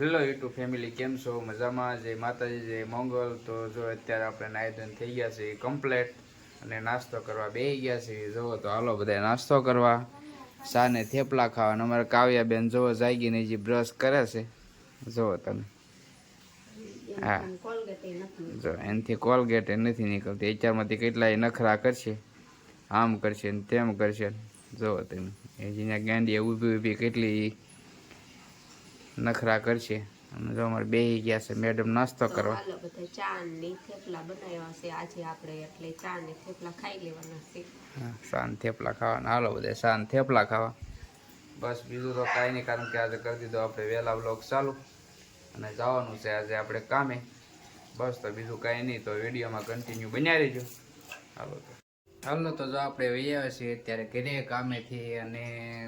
Hello YouTube family, કેમ છો? મજામાં? જે માતાજી જે મંગલ. તો જો અત્યારે આપણે નાયદન થઈ ગયા છે કમ્પ્લેટ અને નાસ્તો કરવા બેસી ગયા છે જુઓ તો હાલો બધા નાસ્તો કરવા. સાને થેપલા ખાવા અને અમારે કાવ્યા બેન જુઓ જાગીને જે બ્રશ કરે છે. જુઓ તમે. હા. જો, એનાથી કોલગેટ એ નથી નીકળતી. અત્યારમાંથી કેટલાય નખરા કરશે, આમ કરશે ને તેમ કરશે જુઓ તમે. એ જ્યાં ગાંડી ઊભી ઊભી કેટલી નખરા કરશે. અને જો અમારે બેસી ગયા છે મેડમ નાસ્તો કરવા. બધા ચા ને થેપલા બનાવ્યા છે. આજે આપણે એટલે ચા ને થેપલા ખાઈ લેવાના છે. હા, સાન થેપલા ખાવાના. હાલો બધા સાન થેપલા ખાવા. બસ બીજું તો કાંઈ નહીં કારણ કે આજે કરી દીધો આપણે વહેલા બ્લોગ ચાલુ. અને જવાનું છે આજે આપણે કામે. બસ તો બીજું કાંઈ નહીં તો વિડીયોમાં કન્ટિન્યુ બન્યા રહેજો. હાલો તો. હાલો તો જો આપણે વૈયા છીએ અત્યારે ઘરે કામેથી અને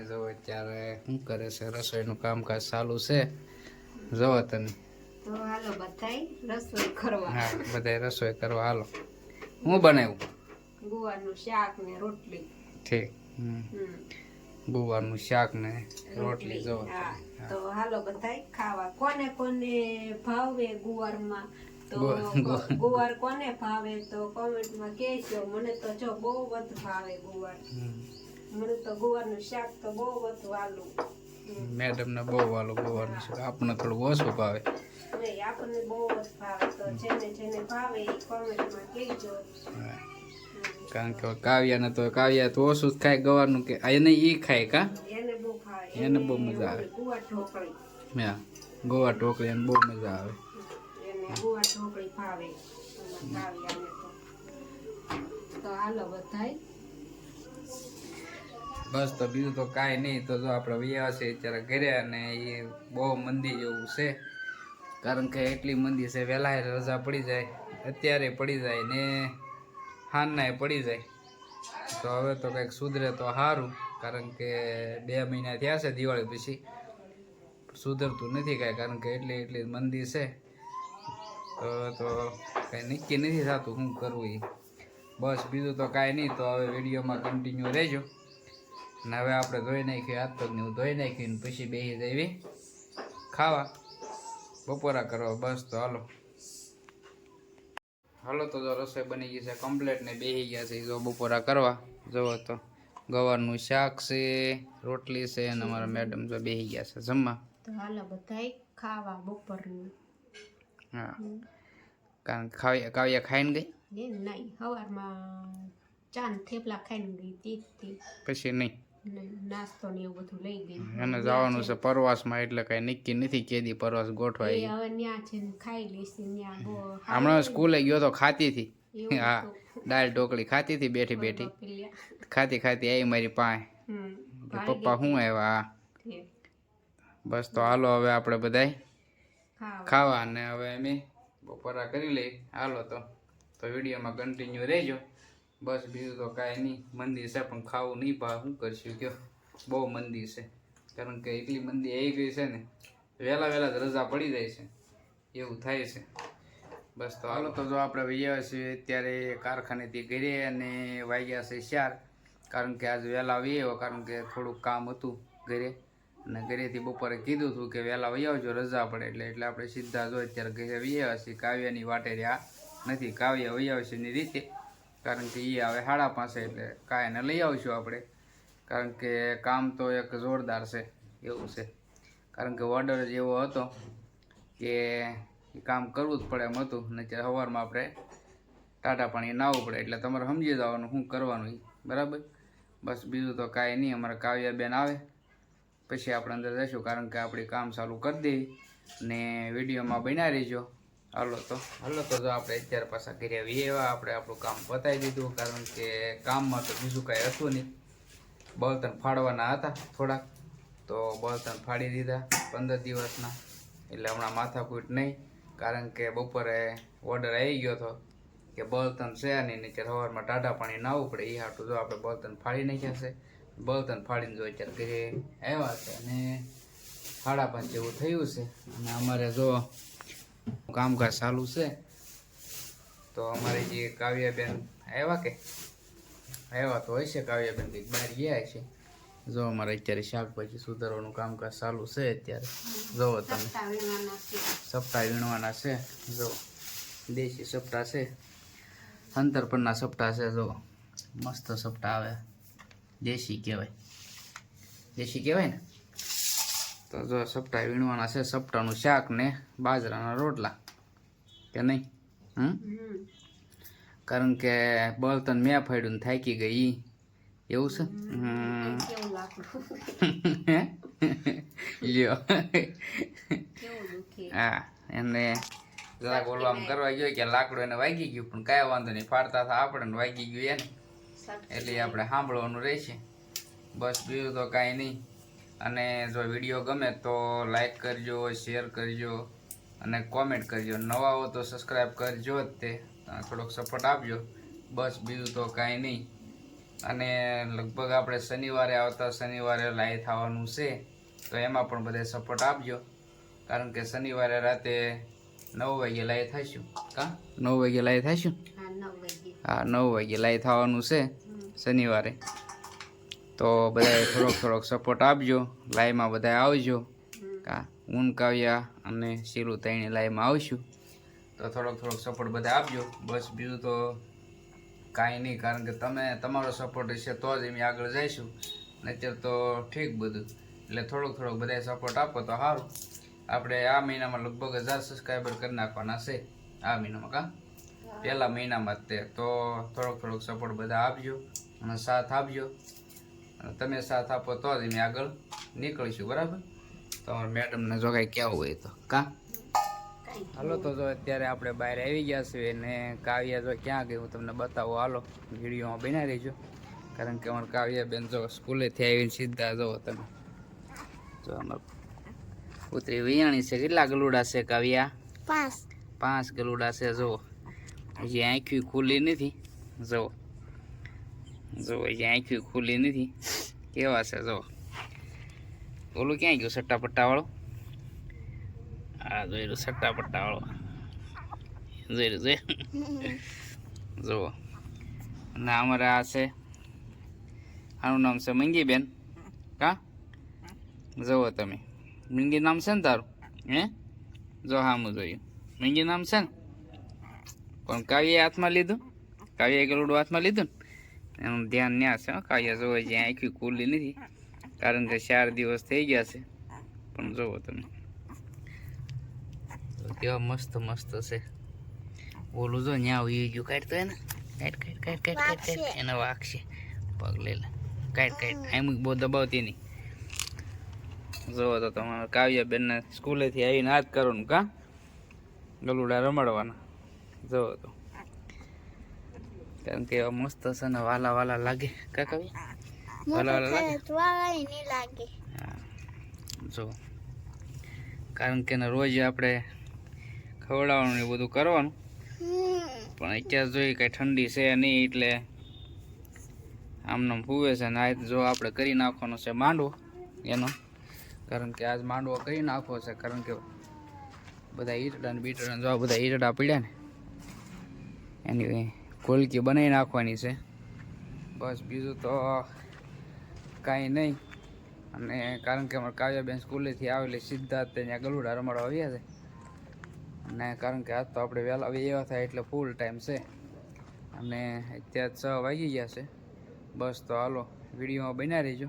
જો અત્યારે શું કરે છે રસોઈનું કામકાજ ચાલુ છે. જોવો તને. તો હાલો બધાય રસોઈ કરવા. હા બધા રસોઈ કરવા. હાલો. હું બનાવ્યું? ગુવારનું શાક ને રોટલી. ઠીક. ગુવારનું શાક ને રોટલી જો તો હાલો બધાય ખાવા. કોને કોને ભાવે ગુવારમાં? ગુવાર- કોને ભાવે તો કોમેન્ટમાં કહેજો. મને તો જો બહુ વધ ભાવે ગુવાર. મને તો ગુવારનું શાક તો બહુ વધ વાલું. મેડમ ને બહુ વાલો ગુવારનું શાક. આપણને થોડું ઓછું ભાવે આપણને બહુ વધ ભાવે તો જેને જેને ભાવે એ કોમેન્ટમાં કહેજો. કારણ કે કાવ્યાને તો કાવ્યા તો ઓછું જ ખાય ગવારનું કે એને ઈ ખાય કા? એને બહુ ખાય એને બહુ મજા આવે. ગુવાર ઢોકળી. હા. ગોવા ઢોકળી એને બહુ મજા આવે. ગુવાર ઢોકળી ભાવે તો હાલો બધાય. બસ તો બીજું તો કાંઈ નહીં. તો જો આપણે વૈયા છે અત્યારે ઘરે અને એ બહુ મંદી જેવું છે. કારણ કે એટલી મંદી છે વહેલા રજા પડી જાય, અત્યારે પડી જાય ને હાનનાય પડી જાય. તો હવે તો કંઈક સુધરે તો સારું કારણ કે બે મહિના થયા છે દિવાળી પછી. સુધરતું નથી કાંઈ. કારણ કે એટલી એટલી મંદી છે. તો કાંઈ નક્કી નથી થતું શું કરવું એ. બસ બીજું તો કાંઈ નહીં, તો હવે વિડીયોમાં કન્ટિન્યુ રહેજો. ને હવે આપણે ધોઈ નાખ્યું હાથ પગને હું ધોઈ નાખ્યું ને પછી બેસી દેવી ખાવા. બપોરા કરવા, બસ તો હાલો. હાલો તો જો રસોઈ બની ગઈ છે કમ્પ્લેટ ને બેસી ગયા છે જો બપોરા કરવા. જુઓ તો ગવારનું શાક છે, રોટલી છે અને અમારા મેડમ જો બેસી ગયા છે જમવા. તો હાલો બધાય ખાવા બપોરનું. હા. કારણ કે કાવ્યા કાવ્યા ખાઈને ગઈ? એ નહીં. સવારમાં ચા ને થેપલા ખાઈને ગઈ તીથી પછી નહીં? નાસ્તો ને એવું બધું લઈ ગઈ. એને જવાનું છે. પ્રવાસમાં એટલે કાંઈ નક્કી નથી કેદી પ્રવાસ એ ગોઠવાય હવે ન્યા છે ખાઈ લઈશ ન્યા હમણાં સ્કૂલે ગયો તો ખાતી હતી. હા દાળ ઢોકળી ખાતી હતી બેઠી બેઠી. ખાતી ખાતી આવી મારી પાસે પપ્પા શું આવ્યા? બસ તો હાલો હવે આપણે બધાય. ખાવા અને હવે અમે બપોરા કરી લઈ હાલો તો. તો વિડીયોમાં કન્ટિન્યુ રહેજો. બસ બીજું તો કાંઈ નહીં. મંદી છે, પણ ખાવું નહીં ભાવ. શું કરશું કયો? બહુ મંદી છે. કારણ કે એટલી મંદી આવી ગઈ છે ને, વહેલા વહેલા જ રજા પડી જાય છે. એવું થાય છે. બસ તો હાલો તો જો આપણે વૈયા છીએ, અત્યારે કારખાનેથી ઘરે અને વાગ્યા છે ચાર. કારણ કે આજ વહેલા આવીએ કારણ કે થોડુંક કામ હતું ઘરે. અને ઘરેથી બપોરે કીધું હતું કે વહેલા વહી આવજો, રજા પડે એટલે એટલે આપણે સીધા જો અત્યારે ઘરે વહી આવ્યા છીએ. કાવ્યાની વાટે રહ્યા નથી. કાવ્ય વહી આવશે એની રીતે. કારણ કે એ આવે સાડા પાસે એટલે કાંઈને લઈ આવશું આપણે. કારણ કે કામ તો એક જોરદાર છે, એવું છે. કારણ કે ઓર્ડર જ એવો હતો કે કામ કરવું જ પડે એમ હતું. ને ત્યારે સવારમાં આપણે ટાટા પાણી નાહવું પડે. એટલે તમારે સમજી જવાનું શું કરવાનું બરાબર? બસ બીજું તો કાંઈ નહીં. અમારે કાવ્યાબેન આવે. પછી આપણે અંદર જઈશું, કારણ કે આપણે કામ ચાલુ કરી દઈએ ને વિડીયોમાં બના રહીજો. હાલો તો. હાલો તો જો આપણે અત્યારે પાછા આવીએ એવા, આપણે આપણું કામ પતાવી દીધું, કારણ કે કામમાં તો બીજું કાંઈ હતું નહીં. બળતણ ફાડવાના હતા થોડાક, તો બળતણ ફાડી દીધા પંદર દિવસના. એટલે હમણાં માથાકૂટ નહીં, કારણ કે બપોરે ઓર્ડર આવી ગયો હતો કે બળતણ છે નહીં નીચે સવારમાં ટાટા પાણી નાહવું પડે એ હાટું જો આપણે બળતણ ફાડી નાખ્યા છે. બળતણ ફાડીને જો અત્યારે ઘરે આવ્યા છે અને સાડા પાંચ જેવું થયું છે. અને અમારે જો કામકાજ ચાલુ છે. તો અમારે જે કાવ્યાબેન આવ્યા કે આવ્યા તો હશે કાવ્યાબેન કંઈક બહાર ગયા છે. જો અમારે અત્યારે શાકભાજી સુધારવાનું કામકાજ ચાલુ છે અત્યારે. જોવો તમે સપ્તાહ વીણવાના છે. સપટા વીણવાના છે. જો દેશી સપ્તાહ છે. અંતર પરના સપ્તાહ છે. જો મસ્ત સપટા આવે. દેશી કહેવાય. દેશી કહેવાય ને? તો જો સપટા વીણવાના છે, સપટાનું શાક ને બાજરાના રોટલા. કે નહીં? હમ. કારણ કે બળતન મેં ફાડ્યું ને થાકી ગઈ. એવું છે? લ્યો. હા, એને જરાક બોલવા કરવા ગયો કે લાકડું એને વાગી ગયું, પણ કાંઈ વાંધો નહીં. ફાડતા હતા આપણે વાગી ગયું એને. એટલે આપણે સાંભળવાનું રહેશે. બસ બીજું તો કાંઈ નહીં. અને જો વીડિયો ગમે તો લાઈક કરજો શેર કરજો અને કોમેન્ટ કરજો. નવા હો તો સબસ્ક્રાઈબ કરજો જ તે. થોડોક સપોર્ટ આપજો. બસ બીજું તો કાંઈ નહીં. અને લગભગ આપણે શનિવારે આવતા શનિવારે લાઈવ થવાનું છે તો એમાં પણ બધે સપોર્ટ આપજો. કારણ કે શનિવારે રાતે નવ વાગે લાઈવ થઈશું. કા? નવ વાગે લાઈવ થઈશું? હા નવ વાગે લાઈવ થવાનું છે શનિવારે. તો બધાએ થોડોક થોડોક સપોર્ટ આપજો લાઈવમાં બધા આવજો. હા ઊન કાવ્યા અને શીલું તૈણી લાઈવમાં આવશું. તો થોડોક થોડોક સપોર્ટ બધા આપજો. બસ બીજું તો કાંઈ નહીં, કારણ કે તમે, તમારો સપોર્ટ હશે તો જ એમ આગળ જઈશું. નહીતર તો ઠીક બધું. એટલે થોડોક થોડોક બધાએ સપોર્ટ આપો તો સારું. આપણે આ મહિનામાં લગભગ હજાર સબસ્ક્રાઈબર કરી નાખવાના છે. આ મહિનામાં કા? પહેલા મહિનામાં જ તે. તો થોડોક થોડોક સપોર્ટ બધા આપજો અને સાથ આપજો. અને તમે સાથ આપો તો જ અમે આગળ નીકળીશું બરાબર? તમારા મેડમને જો કાંઈ કહેવું હોય તો. કા? હાલો તો જો અત્યારે આપણે બહાર આવી ગયા છીએ ને કાવ્યા જો ક્યાં ગઈ હું તમને બતાવું. હાલો વિડીયોમાં બનાવી દેજો કારણ કે અમારે કાવ્યા બેન જો સ્કૂલેથી આવીને સીધા જો તમે. જો અમારે પુત્રી વિયાણી છે. કેટલા ગલુડા છે કાવ્યા? પાંચ. પાંચ ગલુડા છે જો હજી આંખ્યું ખુલ્લી નથી. જુઓ. જો હજી આંખ્યું ખુલ્લી નથી. કેવા છે, જુઓ. ઓલું ક્યાં ગયું સટ્ટા પટ્ટા વાળો આ જોઈ સટ્ટા પટ્ટા વાળો જોઈ રહ્યું જોઈ જુઓ. અને અમારે આ છે. આનું નામ છે મંગીબેન. કા? જુઓ તમે. મંગી નામ છે ને તારું? હે? જો હા, હું જોયું. મંગી નામ છે ને? પણ કાવ્ય હાથમાં લીધું. કાવ્યએ ગલુડું હાથમાં લીધું ને. એનું ધ્યાન ન્યા છે હો. કાવ્ય જોવે જ્યાં આંખી ખુલ્લી નથી. કારણ કે ચાર દિવસ થઈ ગયા છે. પણ જોવો તમે. તો કેવા મસ્ત મસ્ત છે. ઓલું જો ન્યા ઉઈ ગયું કાઢતો એને. કાઢ કાઢ કાઢ કાઢ કાઢ કાઢ. એને વાગશે. પગ લે. કાઢ કાઢ. એમ બહુ દબાવતી નહીં. જોવો તો તમારે કાવ્યાબેનને સ્કૂલેથી આવીને હાથ કરવાનું કા. ગલુડા રમાડવાના. જોવો તો. કારણ કે એવા મસ્ત છે ને વાલા વાલા લાગે. કાકા વાલા વાલા લાગે? હા. જો. કારણ કે રોજ આપણે ખવડાવવાનું એ બધું કરવાનું. પણ અત્યારે જોઈએ કાંઈ ઠંડી છે નહીં એટલે આમનામ હુવે છે ને આ જો આપણે કરી નાખવાનો છે માંડવો એનો. કારણ કે આજ માંડવો કરી નાખવો છે. કારણ કે બધા ઈરડા ને બીટડા જો બધા ઈરડા પડ્યા ને એની કોલકી બનાવી નાખવાની છે. બસ બીજું તો કાંઈ નહીં. અને કારણ કે અમારે કાવ્યાબેન સ્કૂલેથી આવેલી સીધા ત્યાં ગલુડા રમાડવા આવ્યા છે. અને કારણ કે આજ તો આપણે વહેલા એવા થાય એટલે ફૂલ ટાઈમ છે. અને અત્યારે છ વાગી ગયા છે. બસ તો હાલો, વિડીયોમાં બન્યા રહેજો.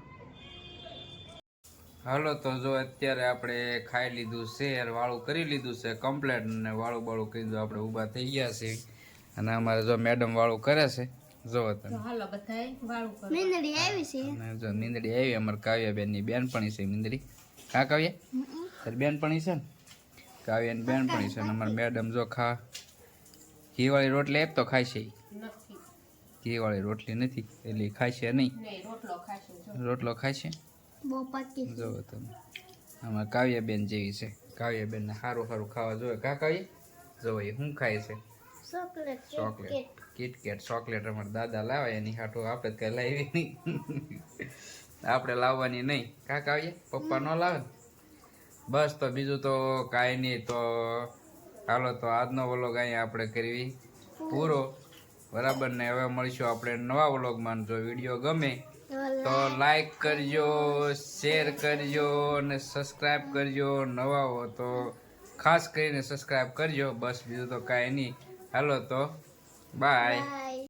હાલો તો જો અત્યારે આપણે ખાઈ લીધું છે વાળું કરી લીધું છે કમ્પ્લેટ અને વાળું બાળું કરી દીધું આપણે ઊભા થઈ ગયા છે અને અમારે જો મેડમ વાળું કરે છે જોવો તમે. તો હાલો બધાય વાળું કરો. અને જો મીંદડી આવી અમારે કાવ્યાબેનની બેનપણી છે મીંદડી. કા કાવ્યા? તારી બેનપણી છે ને? કાવ્યાની બેનપણી છે અને અમારે મેડમ જો ખા. ઘીવાળી રોટલી આપ તો ખાય છે ઘીવાળી રોટલી નથી એટલે ખાય છે નહીં. રોટલો ખાશે જો. રોટલો ખાય છે? જો તમે. અમારે કાવ્યાબેન જેવી છે. કાવ્યાબેનને સારું સારું ખાવા જોઈએ. કા કાવ્ય? જો એ શું ખાય છે? ચોકલેટ કિટકેટ ચોકલેટ અમારા દાદા લાવે એની હાટો આપણે કઈ લાવી નહીં. આપણે લાવવાની નહીં. કા આવીએ? પપ્પા ન લાવે? બસ તો બીજું તો કાંઈ નહીં તો હાલો તો આજનો વ્લોગ અહીંયા આપણે કરવી પૂરો. બરાબર ને હવે મળીશું આપણે નવા વ્લોગમાં. જો વીડિયો ગમે તો લાઈક કરજો શેર કરજો અને સબસ્ક્રાઈબ કરજો. નવા હો તો ખાસ કરીને સબસ્ક્રાઈબ કરજો. બસ બીજું તો કાંઈ નહીં. હાલો તો બાય.